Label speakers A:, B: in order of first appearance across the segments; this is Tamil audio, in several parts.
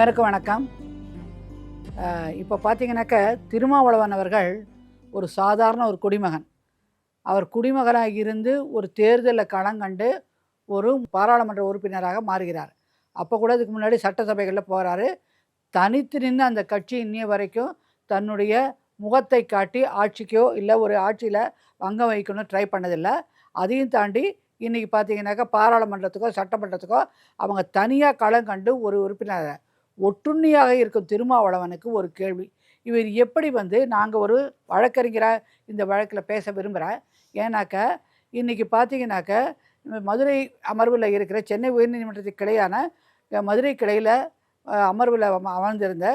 A: அனைவருக்கும் வணக்கம். இப்போ பார்த்தீங்கன்னாக்க திருமாவளவன் அவர்கள் ஒரு சாதாரண ஒரு குடிமகன். அவர் குடிமகனாக இருந்து ஒரு தேர்தலில் களம் கண்டு ஒரு பாராளுமன்ற உறுப்பினராக மாறுகிறார். அப்போ கூட இதுக்கு முன்னாடி சட்டசபைகளில் போகிறாரு தனித்து நின்று அந்த கட்சி இன்னிய வரைக்கும் தன்னுடைய முகத்தை காட்டி ஆட்சிக்கோ இல்லை ஒரு ஆட்சியில் அங்கம் வகிக்கணும்னு ட்ரை பண்ணதில்லை. அதையும் தாண்டி இன்றைக்கி பார்த்தீங்கன்னாக்கா பாராளுமன்றத்துக்கோ சட்டமன்றத்துக்கோ அவங்க தனியாக களம் கண்டு ஒரு உறுப்பினரை ஒற்றுண்ணியாக இருக்கும் திருமாவளவனுக்கு ஒரு கேள்வி. இவர் எப்படி வந்து நாங்கள் ஒரு வழக்கறிஞராக இந்த வழக்கில் பேச விரும்புகிறேன் ஏன்னாக்கா இன்றைக்கி பார்த்தீங்கன்னாக்க மதுரை அமர்வில் இருக்கிற சென்னை உயர்நீதிமன்றத்துக்கு கிளையான மதுரை கிளையில் அமர்வில் அமர்ந்திருந்த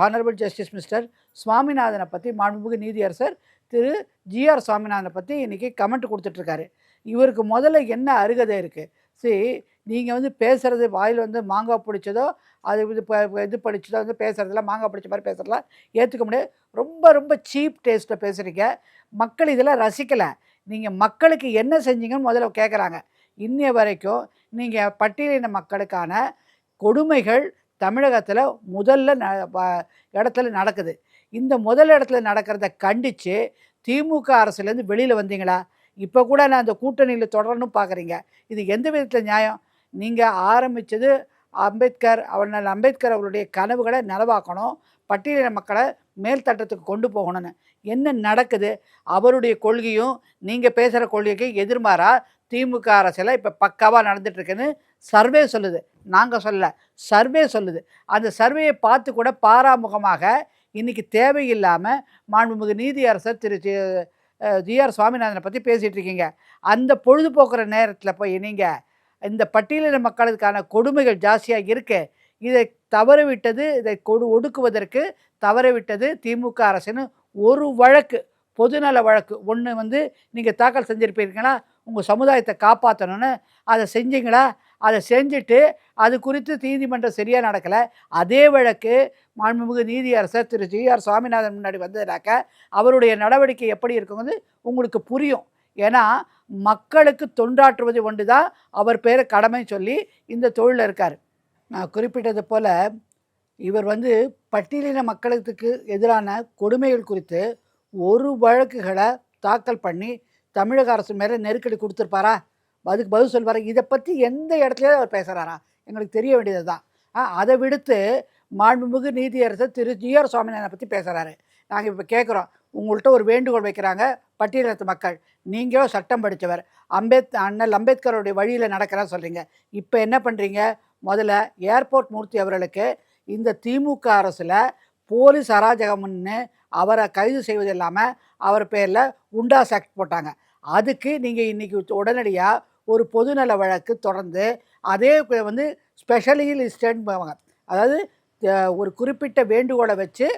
A: ஹானரபிள் ஜஸ்டிஸ் மிஸ்டர் சுவாமிநாதனை பற்றி மாண்புமிகு நீதியரசர் திரு ஜிஆர் சுவாமிநாதனை பற்றி இன்றைக்கி கமெண்ட் கொடுத்துட்ருக்காரு இவருக்கு முதல்ல என்ன அருகதை இருக்குது சரி நீங்கள் வந்து பேசுகிறது வாயில் வந்து மாங்காய் பிடிச்சதோ அது இது ப- இது படிச்சதோ வந்து பேசுகிறதுல மாங்காய் பிடிச்ச மாதிரி பேசுகிறதுலாம் ஏற்றுக்க முடியாது. ரொம்ப ரொம்ப சீப் டேஸ்ட்டில் பேசுகிறீங்க மக்கள் இதெல்லாம் ரசிக்கலை. நீங்கள் மக்களுக்கு என்ன செஞ்சீங்கன்னு முதல்ல கேட்குறாங்க இன்னைய வரைக்கும் நீங்கள் பட்டியலின மக்களுக்கான கொடுமைகள் தமிழகத்தில் முதல்ல ந இடத்துல நடக்குது. இந்த முதல் இடத்துல நடக்கிறத கண்டித்து திமுக அரசுலேருந்து வெளியில் வந்தீங்களா? இப்போ கூட நான் அந்த கூட்டணியில் தொடரணும் பார்க்குறீங்க இது எந்த விதத்தில் நியாயம்? நீங்கள் ஆரம்பித்தது அம்பேத்கர் அவர்கள் அம்பேத்கர் அவருடைய கனவுகளை நனவாக்கணும் பட்டியலின மக்களை மேல்தட்டத்துக்கு கொண்டு போகணும்னு. என்ன நடக்குது? அவருடைய கொள்கையும் நீங்கள் பேசுகிற கொள்கைக்கு எதிர்மாறா திமுக அரசில் இப்போ பக்காவாக நடந்துட்டுருக்குன்னு சர்வே சொல்லுது. நாங்கள் சொல்ல சர்வே சொல்லுது. அந்த சர்வேயை பார்த்து கூட பாராமுகமாக இன்றைக்கி தேவையில்லாமல் மாண்புமிகு நீதியரசர் திரு ஜிஆர் சுவாமிநாதனை பற்றி பேசிகிட்டு இருக்கீங்க அந்த பொழுதுபோக்குற நேரத்தில் போய் நீங்கள் இந்த பட்டியலின மக்களுக்கான கொடுமைகள் ஜாஸ்தியாக இருக்க. இதை தவறவிட்டது இதை கொடு ஒடுக்குவதற்கு தவறவிட்டது திமுக அரசுன்னு ஒரு வழக்கு பொதுநல வழக்கு. ஒன்று வந்து நீங்கள் தாக்கல் செஞ்சுருப்பீங்களா உங்கள் சமுதாயத்தை காப்பாற்றணும்னு அதை செஞ்சீங்களா? அதை செஞ்சுட்டு அது குறித்து நீதிமன்றம் சரியாக நடக்கலை. அதே வழக்கு மாண்புமிகு நீதியரசர் திரு ஜிஆர் சுவாமிநாதன் முன்னாடி வந்ததுனாக்க அவருடைய நடவடிக்கை எப்படி இருக்குங்கிறது உங்களுக்கு புரியும். ஏன்னா மக்களுக்கு தொண்டாற்றுவது ஒன்று தான் அவர் பேரை கடமை சொல்லி இந்த தொழிலில் இருக்கார். நான் குறிப்பிட்டது போல் இவர் வந்து பட்டியலின மக்களுக்கு எதிரான கொடுமைகள் குறித்து ஒரு வழக்குகளை தாக்கல் பண்ணி தமிழக அரசு மேலே நெருக்கடி கொடுத்துருப்பாரா? அதுக்கு பதில் சொல்வாரா? இதை பற்றி எந்த இடத்துலையும் அவர் பேசுகிறாரா எங்களுக்கு தெரிய வேண்டியது தான் அதை விடுத்து மாண்புமிகு நீதியரசர் திரு ஜிஆர் சுவாமிநாதனை பற்றி பேசுகிறாரு நாங்கள் இப்போ கேட்குறோம் உங்கள்கிட்ட ஒரு வேண்டுகோள் வைக்கிறாங்க பட்டியலினத்து மக்கள். நீங்களோ சட்டம் படித்தவர் அம்பேத் அண்ணல் அம்பேத்கருடைய வழியில் நடக்கிறா சொல்கிறீங்க இப்போ என்ன பண்ணுறீங்க முதல்ல ஏர்போர்ட் மூர்த்தி அவர்களுக்கு இந்த திமுக அரசில் போலீஸ் அராஜகம்னு அவரை கைது செய்வது இல்லாமல் அவர் பேரில் உண்டாஸ் ஆக்ட் போட்டாங்க. அதுக்கு நீங்கள் இன்றைக்கி உடனடியாக ஒரு பொதுநல வழக்கு தொடர்ந்து அதே வந்து ஸ்பெஷலி போவாங்க. அதாவது ஒரு குறிப்பிட்ட வேண்டுகோளை வச்சு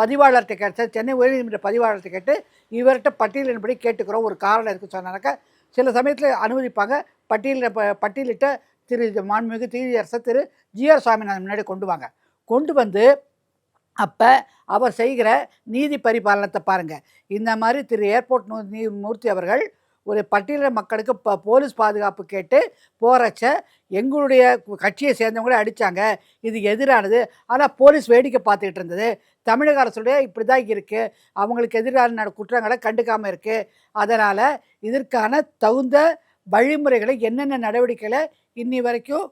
A: பதிவாளர்கிட்ட கேட்டு சென்னை உயர்நீதிமன்ற பதிவாளர்கிட்ட கேட்டு இவர்கிட்ட பட்டியலின்படி கேட்டுக்கிறோம். ஒரு காரணம் இருக்குது சொன்னாக்க சில சமயத்தில் அனுமதிப்பாங்க. பட்டியலில் பட்டியலிட்ட திரு மாண்புமிகு நீதியரசர் திரு. ஜிஆர் சுவாமிநாதன் முன்னாடி கொண்டு வாங்க. கொண்டு வந்து அப்போ அவர் செய்கிற நீதி பரிபாலனத்தை பாருங்கள் இந்த மாதிரி திரு. ஏர்போர்ட் மூர்த்தி அவர்கள் ஒரு பட்டியலின மக்களுக்கு இப்போ போலீஸ் பாதுகாப்பு கேட்டு போகிறச்ச எங்களுடைய கட்சியை சேர்ந்தவங்களே அடித்தாங்க இது எதிரானது. ஆனால் போலீஸ் வேடிக்கை பார்த்துக்கிட்டு இருந்தது. தமிழக அரசுடைய இப்படி தான் இருக்குது அவங்களுக்கு எதிரான குற்றங்களை கண்டுக்காமல் இருக்குது அதனால் இதற்கான தகுந்த வழிமுறைகளை என்னென்ன நடவடிக்கைகளை இன்னி வரைக்கும்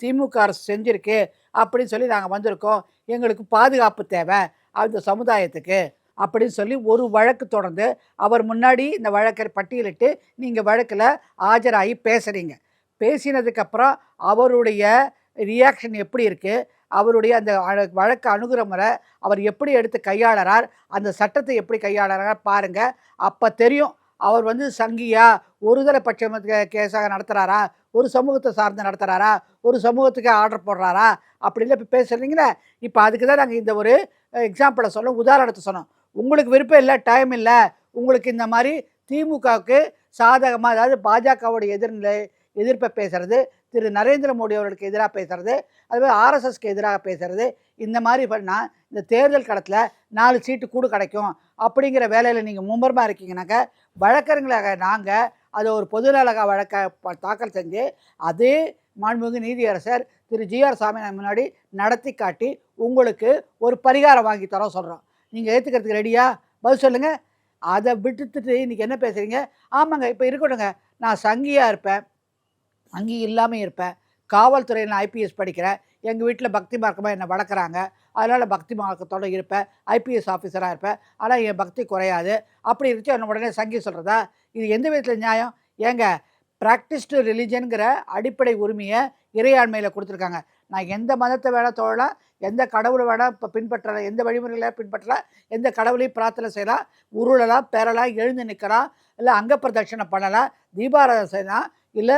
A: திமுக அரசு செஞ்சுருக்கு அப்படின்னு சொல்லி நாங்கள் வந்திருக்கோம். எங்களுக்கு பாதுகாப்பு தேவை. அந்த சமுதாயத்துக்கு. அப்படின்னு சொல்லி ஒரு வழக்கு தொடர்ந்து அவர் முன்னாடி இந்த வழக்கை பட்டியலிட்டு நீங்கள் வழக்கில் ஆஜராகி பேசுகிறீங்க பேசினதுக்கப்புறம் அவருடைய ரியாக்ஷன் எப்படி இருக்குது அவருடைய அந்த வழக்கு அணுகுற முறை அவர் எப்படி எடுத்து கையாளறார்? அந்த சட்டத்தை எப்படி கையாளறார் பாருங்கள் அப்போ தெரியும் அவர் வந்து சங்கியா ஒரு பட்சம் கேஸாக நடத்துகிறாரா ஒரு சமூகத்தை சார்ந்து நடத்துகிறாரா ஒரு சமூகத்துக்கு ஆர்டர் போடுறாரா? அப்படின்னு இப்போ பேசுகிறீங்களே இப்போ அதுக்கு தான் நாங்கள் இந்த ஒரு எக்ஸாம்பிளை சொன்னோம் உதாரணத்தை சொன்னோம். உங்களுக்கு விருப்பம் இல்லை டைம் இல்லை. உங்களுக்கு இந்த மாதிரி திமுகவுக்கு சாதகமாக அதாவது பாஜகவுடைய எதிர்நிலை எதிர்ப்பை பேசுகிறது திரு நரேந்திர மோடி அவர்களுக்கு எதிராக பேசுகிறது அதுமாதிரி ஆர்எஸ்எஸ்க்கு எதிராக பேசுகிறது இந்த மாதிரி பண்ணால் இந்த தேர்தல் களத்தில் நாலு சீட்டு கூடு கிடைக்கும். அப்படிங்கிற வேலையில் நீங்கள் மும்பரமாக இருக்கீங்கனாக்க வழக்கறிஞர்களாக நாங்கள் அதை ஒரு பொதுநலக வழக்க ப- தாக்கல் செஞ்சு அதே மாண்புமிகு நீதியரசர் திரு ஜிஆர் சாமி முன்னாடி நடத்தி காட்டி உங்களுக்கு ஒரு பரிகாரம் வாங்கி தரோம் சொல்கிறோம் நீங்கள் ஏற்றுக்கிறதுக்கு ரெடியா பதில் சொல்லுங்கள் அதை விட்டுட்டு இன்றைக்கி என்ன பேசுகிறீங்க ஆமாங்க இப்போ இருக்கட்டுங்க நான் சங்கியாக இருப்பேன். சங்கி இல்லாமல் இருப்பேன். காவல்துறையில் நான் ஐபிஎஸ் படிக்கிறேன். எங்கள் வீட்டில் பக்தி மார்க்கமாக என்னை வளர்க்குறாங்க. அதனால் பக்தி மார்க்கத்தோடு இருப்பேன். ஐபிஎஸ் ஆஃபீஸராக இருப்பேன். ஆனால் என் பக்தி குறையாது. அப்படி இருந்துச்சு என்ன உடனே சங்கி சொல்கிறதா இது எந்த விதத்தில் நியாயம்? ஏங்க ப்ராக்டிஸ்டு ரிலிஜனுங்கிற அடிப்படை உரிமையை இறையாண்மையில் கொடுத்துருக்காங்க. நான் எந்த மதத்தை வேணால் தோழலாம் எந்த கடவுளை வேணால் இப்போ பின்பற்றலாம் எந்த வழிமுறைகளை பின்பற்றலாம் எந்த கடவுளையும் பிரார்த்தனை செய்யலாம் உருளலாம் பெறலாம் எழுந்து நிற்கலாம் இல்லை அங்க பிரதட்சணை பண்ணலாம் தீபாராதனை செய்யலாம் இல்லை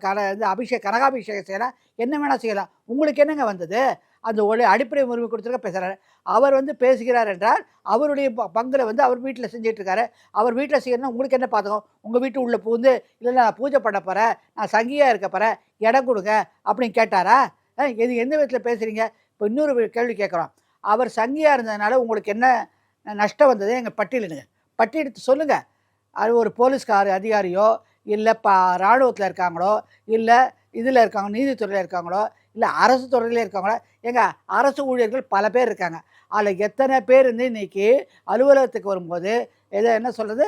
A: க இந்த அபிஷேக கனகாபிஷேகம் செய்யலாம் என்ன வேணால் செய்யலாம். உங்களுக்கு என்னங்க வந்தது? அந்த ஒளி அடிப்படை உரிமை கொடுத்துருக்க பேசுகிறாரு அவர் வந்து பேசுகிறார் என்றால் அவருடைய ப- பங்குல வந்து அவர் வீட்டில் செஞ்சிட்ருக்காரு. அவர் வீட்டில் செய்யணும்னா உங்களுக்கு என்ன பார்த்துக்கோ உங்கள் வீட்டு உள்ளே பூந்து இல்லை நான் பூஜை பண்ண போகிறேன் நான் சங்கியாக இருக்க போகிறேன் இடம் கொடுங்க அப்படின்னு கேட்டாரா? இது எந்த விதத்தில் பேசுகிறீங்க இப்போ இன்னொரு கேள்வி கேட்குறோம். அவர் சங்கியாக இருந்ததுனால உங்களுக்கு என்ன நஷ்டம் வந்தது? எங்கள் பட்டியலிடுங்க. பட்டியலிட்டு சொல்லுங்கள் அது ஒரு போலீஸ்கார் அதிகாரியோ இல்லை பா இராணுவத்தில் இருக்காங்களோ இல்லை இதில் இருக்காங்க நீதித்துறையில் இருக்காங்களோ இல்லை அரசு துறையில் இருக்காங்களோ எங்கள் அரசு ஊழியர்கள் பல பேர் இருக்காங்க. அதில் எத்தனை பேர் இருந்து இன்றைக்கி அலுவலகத்துக்கு வரும்போது எதை என்ன சொல்கிறது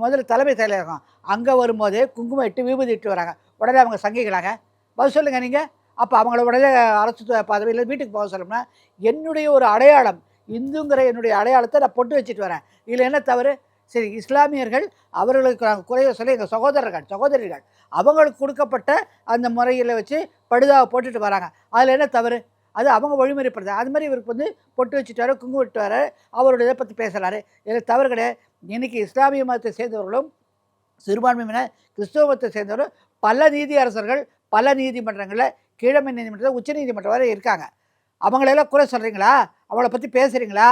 A: முதல்ல தலைமை தலைவர் அங்கே வரும்போது குங்குமம் இட்டு விபூதி இட்டு வராங்க. உடனே அவங்க சங்கிக்கலாங்க பதில் சொல்லுங்கள் நீங்கள் அப்போ அவங்கள உடனே அரசு பதவியில் வீட்டுக்கு போக சொல்லணும்னா என்னுடைய ஒரு அடையாளம் இந்துங்கிற என்னுடைய அடையாளத்தை நான் பொட்டு வச்சுட்டு வரேன். இதில் என்ன தவறு? சரி இஸ்லாமியர்கள் அவர்களுக்கு நாங்கள் குறைய சொல்லி எங்கள் சகோதரர்கள் சகோதரிகள் அவங்களுக்கு கொடுக்கப்பட்ட அந்த முறையில் வச்சு படுதாவை போட்டுட்டு வராங்க. அதில் என்ன தவறு? அது அவங்க வழிமுறைப்படுது. அது மாதிரி இவருக்கு வந்து பொட்டு வச்சுட்டாரு குங்கு விட்டுவாரு அவருடைய இதை பற்றி பேசுகிறாரு இதில் தவறு கிடையாது. இன்றைக்கி இஸ்லாமிய மதத்தை சேர்ந்தவர்களும் சிறுபான்மையினர் கிறிஸ்தவ மதத்தை சேர்ந்தவரும் பல நீதி அரசர்கள் பல நீதிமன்றங்களில் கீழமை நீதிமன்றத்தில் உச்ச நீதிமன்றம் வரை இருக்காங்க. அவங்களெல்லாம் குறை சொல்கிறீங்களா அவளை பற்றி பேசுகிறீங்களா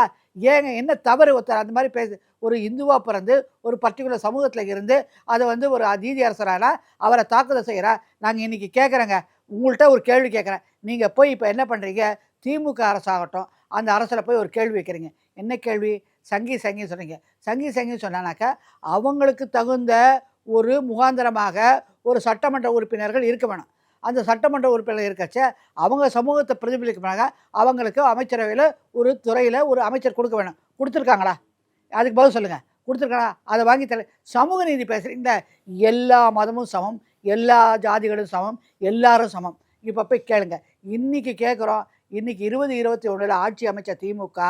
A: ஏங்க என்ன தவறு ஒருத்தர் அந்த மாதிரி பேசு ஒரு இந்துவாக பிறந்து ஒரு பர்டிகுலர் சமூகத்தில் இருந்து அதை வந்து ஒரு அதீதி அரசரானா அவரை தாக்குதல் செய்கிறா நாங்கள் இன்றைக்கி கேட்குறேங்க உங்கள்கிட்ட ஒரு கேள்வி கேட்குறேன் நீங்கள் போய் இப்போ என்ன பண்ணுறீங்க திமுக அரசாகட்டும் அந்த அரசில் போய் ஒரு கேள்வி வைக்கிறீங்க. என்ன கேள்வி? சங்கி சங்கி சொன்னீங்க. சங்கி சங்கி சொன்னானாக்கா அவங்களுக்கு தகுந்த ஒரு முகாந்திரமாக ஒரு சட்டமன்ற உறுப்பினர்கள் இருக்க வேணும். அந்த சட்டமன்ற உறுப்பினர் இருக்கச்ச அவங்க சமூகத்தை பிரதிபலிக்கிறாங்க அவங்களுக்கு அமைச்சரவையில் ஒரு துறையில் ஒரு அமைச்சர் கொடுக்க வேணும். கொடுத்துருக்காங்களா? அதுக்கு பதில் சொல்லுங்கள் கொடுத்துருக்காங்களா? அதை வாங்கி தர சமூக நீதி பேசுகிறீங்க எல்லா மதமும் சமம் எல்லா ஜாதிகளும் சமம் எல்லாரும் சமம். இப்போ போய் கேளுங்க. இன்றைக்கி கேட்குறோம் இன்றைக்கி இருபது இருபத்தி ஒன்றில் ஆட்சி அமைச்ச திமுக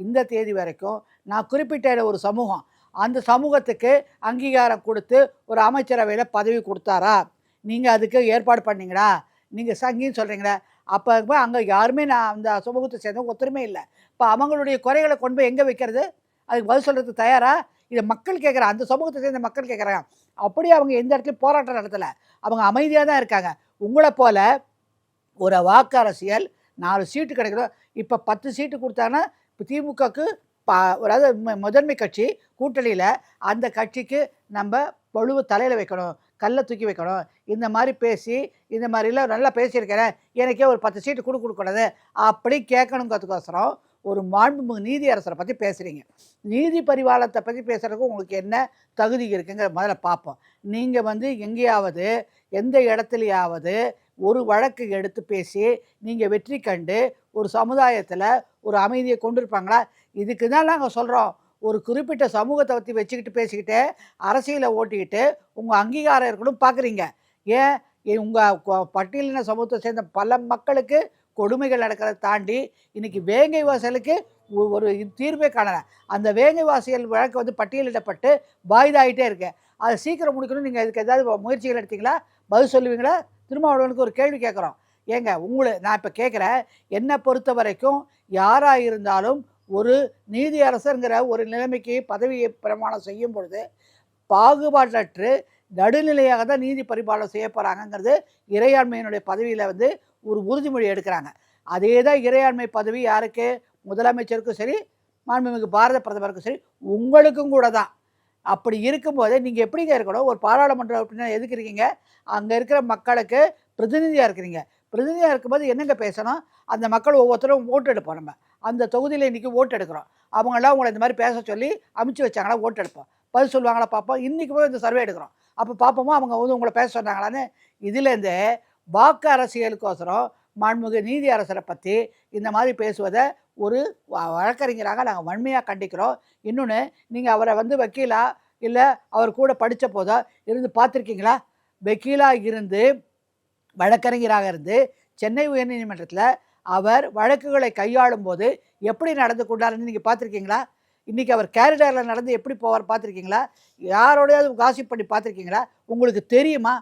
A: இந்த தேதி வரைக்கும் நான் குறிப்பிட்ட ஒரு சமூகம். அந்த சமூகத்துக்கு அங்கீகாரம் கொடுத்து ஒரு அமைச்சரவையில் பதவி கொடுத்தாரா? நீங்கள் அதுக்கு ஏற்பாடு பண்ணீங்களா நீங்கள் சங்கின்னு சொல்கிறீங்களா அப்போ அங்கே யாருமே நான் அந்த சமூகத்தை சேர்ந்தவங்க ஒத்துருமே இல்லை. இப்போ அவங்களுடைய குறைகளை கொண்டு போய் எங்கே வைக்கிறது? அதுக்கு பதில் சொல்கிறதுக்கு தயாராக இதை மக்கள் கேட்குற அந்த சமூகத்தை சேர்ந்த மக்கள் கேட்குறாங்க அப்படியே அவங்க எந்த இடத்துலையும் போராட்டம் நடத்தலை. அவங்க அமைதியாக தான் இருக்காங்க. உங்களை போல ஒரு வாக்கு அரசியல் நாலு சீட்டு கிடைக்கிறோம் இப்போ பத்து சீட்டு கொடுத்தாங்கன்னா இப்போ திமுகக்கு பா அதாவது முதன்மை கட்சி கூட்டணியில் அந்த கட்சிக்கு நம்ம பழுவு தலையில் வைக்கணும். கல்லை தூக்கி வைக்கணும். இந்த மாதிரி பேசி இந்த மாதிரிலாம் நல்லா பேசியிருக்கிறேன். எனக்கே ஒரு பத்து சீட்டு கொடு கொடுக்கூடாது அப்படி கேட்கணுங்கிறதுக்கோசரம் ஒரு மாண்புமிகு நீதி அரசரை பற்றி பேசுகிறீங்க நீதி பரிவாளத்தை பற்றி பேசுகிறதுக்கு உங்களுக்கு என்ன தகுதி இருக்குங்கிற முதல்ல பார்ப்போம். நீங்கள் வந்து எங்கேயாவது எந்த இடத்துலையாவது ஒரு வழக்கு எடுத்து பேசி நீங்கள் வெற்றி கண்டு ஒரு சமுதாயத்தில் ஒரு அமைதியை கொண்டு இருப்பாங்களா இதுக்கு தான் நாங்கள் சொல்கிறோம் ஒரு குறிப்பிட்ட சமூகத்தை பற்றி வச்சுக்கிட்டு பேசிக்கிட்டு அரசியலை ஓட்டிக்கிட்டு உங்கள் அங்கீகாரம் இருக்கணும் பார்க்குறீங்க. ஏன்? உங்கள் பட்டியலின சமூகத்தை சேர்ந்த பல மக்களுக்கு கொடுமைகள் நடக்கிறத தாண்டி இன்றைக்கி வேங்கை வாசலுக்கு ஒ- ஒரு தீர்வே காணலை. அந்த வேங்கை வாசல் வழக்கு வந்து பட்டியலிடப்பட்டு வாய்தாயிட்டே இருக்கு. அதை சீக்கிரம் முடிக்கணும் நீங்கள் இதுக்கு ஏதாவது முயற்சிகள் எடுத்தீங்களா? பதில் சொல்லுவீங்களா? திருமாவளவனுக்கு ஒரு கேள்வி கேட்குறோம். ஏங்க உங்களை நான் இப்போ கேட்குறேன் என்னை பொறுத்த வரைக்கும் யாராக இருந்தாலும் ஒரு நீதி அரசருங்கிற ஒரு நிலைமைக்கு பதவியை பிரமாணம் செய்யும் பொழுது பாகுபாடற்று நடுநிலையாக தான் நீதி பரிபாலனை செய்ய போகிறாங்கங்கிறது இறையாண்மையினுடைய பதவியில் வந்து ஒரு உறுதிமொழி எடுக்கிறாங்க. அதே தான் இறையாண்மை பதவி யாருக்கு? முதலமைச்சருக்கும் சரி மாண்புமிகு பாரத பிரதமருக்கும் சரி உங்களுக்கும் கூட தான். அப்படி இருக்கும்போது நீங்கள் எப்படிங்க இருக்கணும்? ஒரு பாராளுமன்ற உறுப்பினர் எதுக்கு இருக்கீங்க? அங்கே இருக்கிற மக்களுக்கு பிரதிநிதியாக இருக்கிறீங்க. பிரதிநிதியாக இருக்கும்போது என்னங்க பேசணும்? அந்த மக்கள் ஒவ்வொருத்தரும் ஓட்டு எடுப்போம் நம்ம. அந்த தொகுதியில் இன்றைக்கி ஓட்டு எடுக்கிறோம். அவங்களாம் உங்களை இந்த மாதிரி பேச சொல்லி அமுச்சு வச்சாங்களா ஓட்டு எடுப்போம். பதில் சொல்லுவாங்களா பார்ப்போம். இன்றைக்கி போய் இந்த சர்வே எடுக்கிறோம். அப்போ பார்ப்போமா அவங்க வந்து உங்களை பேச சொன்னாங்களான்னு. இதுலேருந்து வாக்கு அரசியலுக்கோசரம் மாண்புமிகு நீதி அரசரை பற்றி இந்த மாதிரி பேசுவதை ஒரு வழக்கறிஞராக நாங்கள் வன்மையாக கண்டிக்கிறோம். இன்னொன்று நீங்கள் அவரை வந்து வக்கீலா இல்லை அவர் கூட படித்த போதோ இருந்து பார்த்துருக்கீங்களா வக்கீலாக இருந்து வழக்கறிஞராக இருந்து சென்னை உயர்நீதிமன்றத்தில் அவர் வழக்குகளை கையாளும் போது எப்படி நடந்து கொண்டாருன்னு நீங்கள் பார்த்துருக்கீங்களா இன்றைக்கி அவர் கேரிடாரில் நடந்து எப்படி போவார் பார்த்துருக்கீங்களா? யாரோடையாவது காசிப் பண்ணி பார்த்துருக்கீங்களா? உங்களுக்கு தெரியுமா?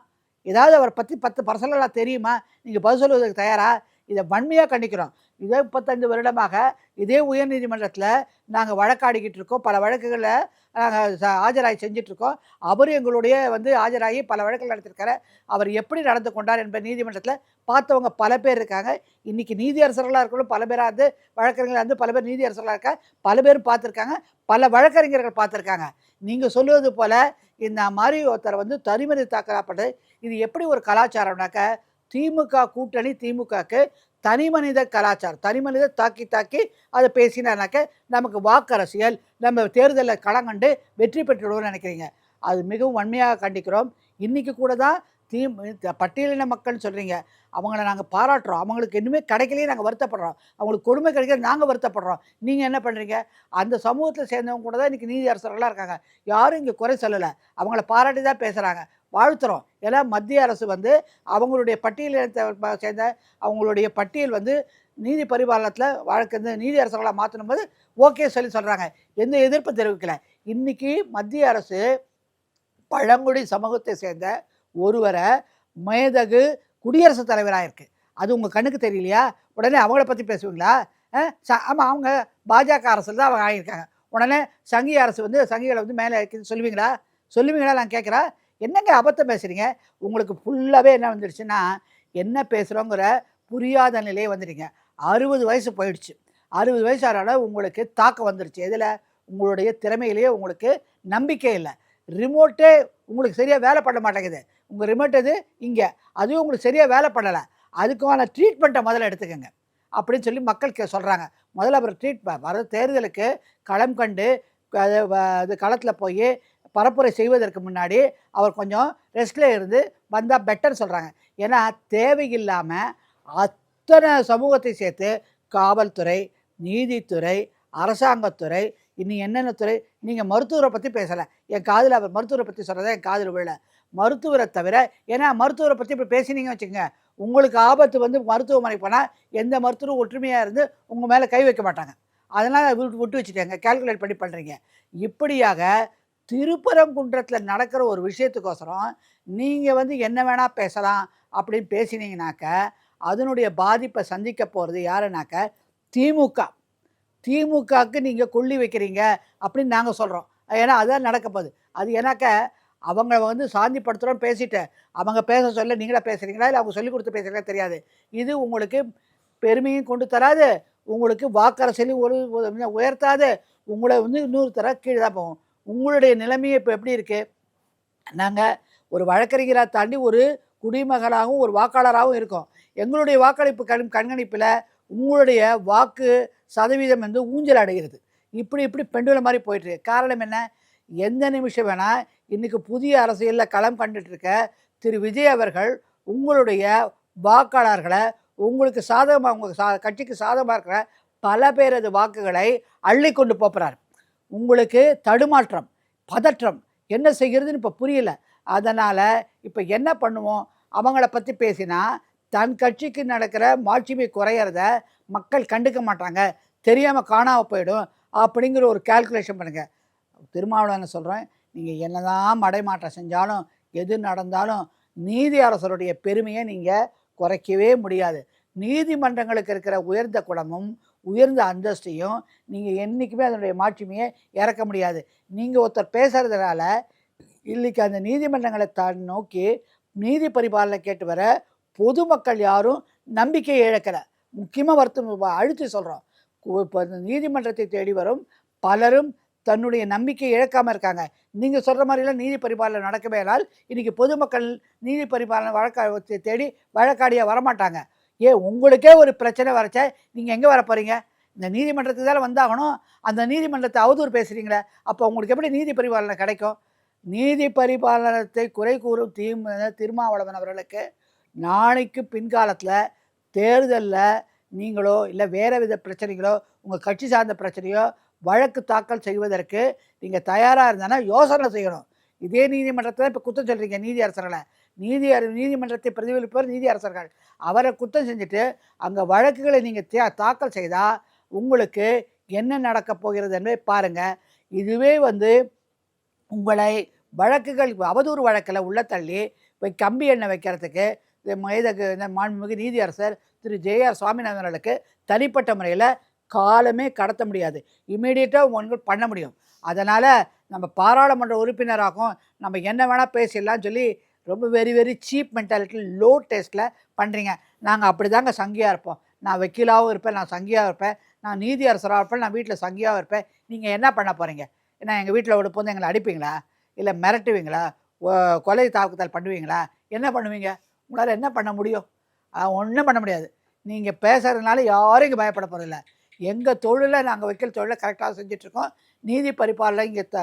A: ஏதாவது அவரை பற்றி பத்து பர்சனலாக தெரியுமா? நீங்கள் பதில் சொல்வதற்கு தயாராக இதை வன்மையாக கண்டிக்கிறோம். இதே முப்பத்தஞ்சு வருடமாக இதே உயர்நீதிமன்றத்தில் நாங்கள் வழக்காடிக்கிட்டு இருக்கோம். பல வழக்குகளில் நாங்கள் ஆஜராகி செஞ்சிட்ருக்கோம். அவரும் எங்களுடைய வந்து ஆஜராகி பல வழக்கில் நடத்திருக்காரு. அவர் எப்படி நடந்து கொண்டார் என்பது நீதிமன்றத்தில் பார்த்தவங்க பல பேர் இருக்காங்க. இன்றைக்கி நீதியரசர்களாக இருக்கணும் பல பேராக வந்து வழக்கறிஞர்களாக வந்து பல பேர் நீதியரசர்களாக இருக்க பல பேர் பார்த்துருக்காங்க. பல வழக்கறிஞர்கள் பார்த்துருக்காங்க. நீங்கள் சொல்லுவது போல் இந்த மாதிரி ஒருத்தர் வந்து தனிமனித தாக்கப்பட்டது இது எப்படி ஒரு கலாச்சாரம்னாக்க திமுக கூட்டணி திமுகக்கு தனி மனித கலாச்சாரம் தனி மனித தாக்கி தாக்கி அதை பேசினாக்க நமக்கு வாக்கரசியல் நம்ம தேர்தலில் களங்கண்டு வெற்றி பெற்றுடுவோம்னு நினைக்கிறீங்க. அது மிகவும் வன்மையாக கண்டிக்கிறோம். இன்றைக்கி கூட தான் தீ பட்டியலின மக்கள்னு சொல்கிறீங்க அவங்கள நாங்கள் பாராட்டுறோம். அவங்களுக்கு இன்னுமே கிடைக்கலையே நாங்கள் வருத்தப்படுறோம். அவங்களுக்கு கொடுமை கிடைக்கிறது நாங்கள் வருத்தப்படுறோம். நீங்கள் என்ன பண்ணுறீங்க அந்த சமூகத்தில் சேர்ந்தவங்க கூட தான் இன்றைக்கி நீதி அரசர்களாக இருக்காங்க. யாரும் இங்கே குறை சொல்லலை. அவங்கள பாராட்டி தான் பேசுகிறாங்க வாழ்த்துறோம். ஏன்னா மத்திய அரசு வந்து அவங்களுடைய பட்டியலினத்தை சேர்ந்த அவங்களுடைய பட்டியல் வந்து நீதி பரிபாலனத்தில் வழக்கு வந்து நீதி அரசர்களாக மாற்றணும் போது ஓகே சொல்லி சொல்கிறாங்க எந்த எதிர்ப்பு தெரிவிக்கல. இன்றைக்கி மத்திய அரசு பழங்குடி சமூகத்தை சேர்ந்த ஒருவரை மேதகு குடியரசுத் தலைவராக இருக்குது அது உங்கள் கண்ணுக்கு தெரியலையா? உடனே அவங்கள பற்றி பேசுவீங்களா? ஆமாம் அவங்க பாஜக அரசில் தான் அவங்க ஆகியிருக்காங்க உடனே சங்கி அரசு வந்து சங்கிகளை வந்து மேலே சொல்லுவீங்களா? சொல்லுவீங்களா? நான் கேட்குறேன். என்னங்க அபத்தம் பேசுகிறீங்க உங்களுக்கு ஃபுல்லாகவே என்ன வந்துடுச்சுன்னா என்ன பேசுகிறோங்கிற புரியாத நிலையே வந்துடுங்க அறுபது வயசு போயிடுச்சு. அறுபது வயசு ஆனால உங்களுக்கு தாக்கம் வந்துடுச்சு எதில்? உங்களுடைய திறமையிலேயே உங்களுக்கு நம்பிக்கை இல்லை. ரிமோட்டே உங்களுக்கு சரியாக வேலை பண்ண மாட்டேங்குது. உங்கள் ரிமோட் இது இங்கே. அதுவும் உங்களுக்கு சரியாக வேலை பண்ணலை. அதுக்கான ட்ரீட்மெண்ட்டை முதல்ல எடுத்துக்கோங்க. அப்படின்னு சொல்லி மக்கள் கே சொல்கிறாங்க முதல்ல அப்புறம் ட்ரீட் வர தேர்தலுக்கு களம் கண்டு அது வ- அது களத்தில் போய் பரப்புரை செய்வதற்கு முன்னாடி அவர் கொஞ்சம் ரெஸ்ட்டில் இருந்து வந்தால் பெட்டர் சொல்கிறாங்க ஏன்னா தேவையில்லாமல் அத்தனை சமூகத்தை சேர்த்து காவல்துறை நீதித்துறை அரசாங்கத்துறை இனி என்னென்ன துறை நீங்கள் மருத்துவரை பற்றி பேசலை. என் காதில் அவர் மருத்துவரை பற்றி சொல்கிறத என் காதில் விழல. மருத்துவரை தவிர ஏன்னா மருத்துவரை பற்றி இப்போ பேசினீங்க வச்சுக்கோங்க. உங்களுக்கு ஆபத்து வந்து மருத்துவமனைக்கு போனால் எந்த மருத்துவரும் ஒற்றுமையாக இருந்து உங்கள் மேலே கை வைக்க மாட்டாங்க. அதனால் விட்டு விட்டு வச்சுட்டேங்க. கால்குலேட் பண்ணி பண்ணுறீங்க இப்படியாக திருப்பரங்குன்றத்தில் நடக்கிற ஒரு விஷயத்துக்கோசரம் நீங்கள் வந்து என்ன வேணால் பேசலாம் அப்படின்னு பேசினீங்கனாக்க அதனுடைய பாதிப்பை சந்திக்க போகிறது யாருனாக்க திமுக. திமுகவுக்கு நீங்கள் கொள்ளி வைக்கிறீங்க அப்படின்னு நாங்கள் சொல்கிறோம் ஏன்னா அதான் நடக்க போகுது. அது ஏன்னாக்க அவங்க வந்து சாந்திப்படுத்துகிறோம் பேசிட்டேன் அவங்க பேச சொல்ல நீங்களா பேசுகிறீங்களா இல்லை அவங்க சொல்லி கொடுத்து பேசுகிறீங்களா தெரியாது. இது உங்களுக்கு பெருமையும் கொண்டு தராது உங்களுக்கு வாக்கரசலையும் ஒரு ஒரு உயர்த்தாது உங்களை வந்து இன்னொரு தர கீழே தான் போகும். உங்களுடைய நிலைமையை இப்போ எப்படி இருக்குது நாங்கள் ஒரு வழக்கறிஞராக தாண்டி ஒரு குடிமகனாகவும் ஒரு வாக்காளராகவும் இருக்கோம். எங்களுடைய வாக்களிப்பு கண் கண்காணிப்பில் உங்களுடைய வாக்கு சதவீதம் வந்து ஊஞ்சல் அடைகிறது இப்படி இப்படி பெண்டுல மாதிரி போயிட்டுருக்கு காரணம் என்ன? எந்த நிமிஷம் வேணால் இன்றைக்கி புதிய அரசியலில் களம் கண்டுட்டு இருக்க திரு விஜய் அவர்கள் உங்களுடைய வாக்காளர்களை உங்களுக்கு சாதகமாக உங்கள் சா கட்சிக்கு சாதகமாக இருக்கிற பல பேரது வாக்குகளை அள்ளி கொண்டு போகிறார் உங்களுக்கு தடுமாற்றம் பதற்றம். என்ன செய்கிறதுன்னு இப்போ புரியல. அதனால் இப்போ என்ன பண்ணுவோம்? அவங்கள பற்றி பேசினா தன் கட்சிக்கு நடக்கிற மாட்சிமை குறையிறத மக்கள் கண்டுக்க மாட்டாங்க. தெரியாமல் காணாமல் போயிடும் அப்படிங்கிற ஒரு கால்குலேஷன் பண்ணுங்கள் திருமாவளவன் சொல்கிறேன் நீங்கள் என்னதான் மடைமாற்றம் செஞ்சாலும் எது நடந்தாலும் நீதி அரசருடைய பெருமையை நீங்கள் குறைக்கவே முடியாது. நீதிமன்றங்களுக்கு இருக்கிற உயர்ந்த குணமும் உயர்ந்த அந்தஸ்தையும் நீங்கள் என்றைக்குமே அதனுடைய மாட்சிமையை இறக்க முடியாது. நீங்கள் ஒருத்தர் பேசுகிறதுனால இன்றைக்கி அந்த நீதிமன்றங்களை த நோக்கி நீதி பரிபாலனை கேட்டு வர பொதுமக்கள் யாரும் நம்பிக்கையை இழக்கலை. முக்கியமாக வருத்தம் அழுத்தி சொல்கிறோம் இப்போ இந்த நீதிமன்றத்தை தேடி வரும் பலரும் தன்னுடைய நம்பிக்கை இழக்காமல் இருக்காங்க. நீங்கள் சொல்கிற மாதிரிலாம் நீதி பரிபாலனை நடக்கவே இல்லால் இன்றைக்கி பொதுமக்கள் நீதி பரிபாலனை வழக்க தேடி வழக்காடியாக வரமாட்டாங்க. ஏ உங்களுக்கே ஒரு பிரச்சனை வரச்ச நீங்கள் எங்கே வர போகிறீங்க இந்த நீதிமன்றத்துக்கு தானே வந்தாகணும். அந்த நீதிமன்றத்தை அவதூறு பேசுகிறீங்களே அப்போ உங்களுக்கு எப்படி நீதி பரிபாலனை கிடைக்கும்? நீதி பரிபாலனத்தை குறை கூறும் தீம் திருமாவளவன் அவர்களுக்கு நாளைக்கு பின்காலத்தில் தேர்தலில் நீங்களோ இல்லை வேறு வித பிரச்சனைகளோ உங்கள் கட்சி சார்ந்த பிரச்சனையோ வழக்கு தாக்கல் செய்வதற்கு நீங்கள் தயாராக இருந்தானா யோசனை செய்யணும். இதே நீதிமன்றத்தில் இப்போ குற்றம் சொல்கிறீங்க நீதி அரசர்களை. நீதி நீதிமன்றத்தை பிரதிபலிப்பவர் நீதி அரசர்கள் அவரை குற்றம் செஞ்சுட்டு அங்கே வழக்குகளை நீங்கள் தே தாக்கல் செய்தால் உங்களுக்கு என்ன நடக்கப் போகிறது என்பதை பாருங்கள் இதுவே வந்து உங்களை வழக்குகள் அவதூறு வழக்கில் உள்ள தள்ளி இப்போ கம்பி எண்ணெய் வைக்கிறதுக்கு இந்த மைதகு இந்த மாண்புமிகு நீதியரசர் திரு ஜேஆர் சுவாமிநாதன் அவர்களுக்கு தனிப்பட்ட முறையில் காலமே கடத்த முடியாது. இமீடியட்டாக ஒன்று பண்ண முடியும். அதனால் நம்ம பாராளுமன்ற உறுப்பினராகவும் நம்ம என்ன வேணால் பேசிடலாம்னு சொல்லி ரொம்ப very very cheap mentality low டேஸ்ட்டில் பண்ணுறீங்க நாங்கள் அப்படி தாங்க சங்கியாக இருப்போம். நான் வக்கீலாகவும் இருப்பேன் நான் சங்கியாக இருப்பேன். நான் நீதி அரசராக இருப்பேன் நான் வீட்டில் சங்கியாகவும் இருப்பேன். நீங்கள் என்ன பண்ண போகிறீங்க ஏன்னா எங்கள் வீட்டில் விட போது எங்களை அடிப்பீங்களா? இல்லை மிரட்டுவீங்களா? கொலை தாக்குதல் பண்ணுவீங்களா? என்ன பண்ணுவீங்க? உங்களால் என்ன பண்ண முடியும்? ஒன்றும் பண்ண முடியாது. நீங்கள் பேசுகிறதுனால யாரும் இங்கே பயப்பட போகிறதில்ல எங்கள் தொழிலை நாங்கள் வக்கீல் தொழிலை கரெக்டாக செஞ்சிட்ருக்கோம் நீதி பரிபாலனை இங்கே த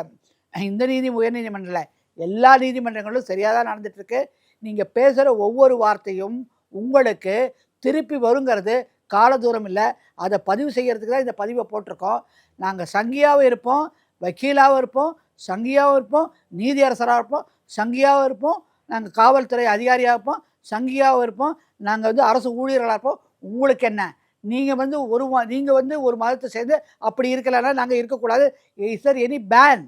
A: இந்த நீதி உயர்நீதிமன்றத்தில் எல்லா நீதிமன்றங்களும் சரியாக தான் நடந்துகிட்ருக்கு நீங்கள் பேசுகிற ஒவ்வொரு வார்த்தையும் உங்களுக்கு திருப்பி வருங்கிறது காலதூரம் இல்லை. அதை பதிவு செய்கிறதுக்கு தான் இந்த பதிவை போட்டிருக்கோம். நாங்கள் சங்கியாகவும் இருப்போம் வக்கீலாகவும் இருப்போம் சங்கியாகவும் இருப்போம் நீதி அரசராக இருப்போம் சங்கியாகவும் இருப்போம் நாங்கள் காவல்துறை அதிகாரியாக இருப்போம் சங்கியாகவும் இருப்போம் நாங்கள் வந்து அரசு ஊழியர்களாக இருப்போம். உங்களுக்கு என்ன? நீங்கள் வந்து ஒரு நீங்கள் வந்து ஒரு மதத்தை சேர்ந்து அப்படி இருக்கலைன்னா நாங்கள் இருக்கக்கூடாது. இஸ் சார் எனி பேன்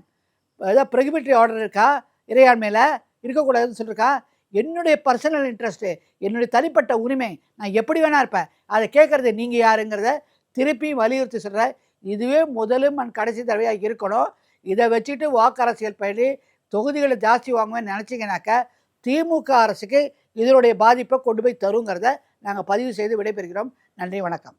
A: ஏதாவது ப்ரெகிபிட்டரி ஆர்டர் இருக்கா? இறையாண்மையில் இருக்கக்கூடாதுன்னு சொல்லியிருக்கா என்னுடைய பர்சனல் இன்ட்ரெஸ்ட்டு என்னுடைய தனிப்பட்ட உரிமை நான் எப்படி வேணா இருப்பேன். அதை கேட்குறது நீங்கள் யாருங்கிறத திருப்பி வலியுறுத்தி சொல்கிறேன் இதுவே முதலும் நான் கடைசி தடவையாக இருக்கணும். இதை வச்சுட்டு வாக்கு அரசியல் பண்ணி தொகுதிகளை ஜாஸ்தி வாங்குவேன்னு நினச்சிங்கனாக்கா திமுக அரசுக்கு இதனுடைய பாதிப்பை கொண்டு போய் தருங்கிறத நாங்கள் பதிவு செய்து விடைபெறுகிறோம். நன்றி வணக்கம்.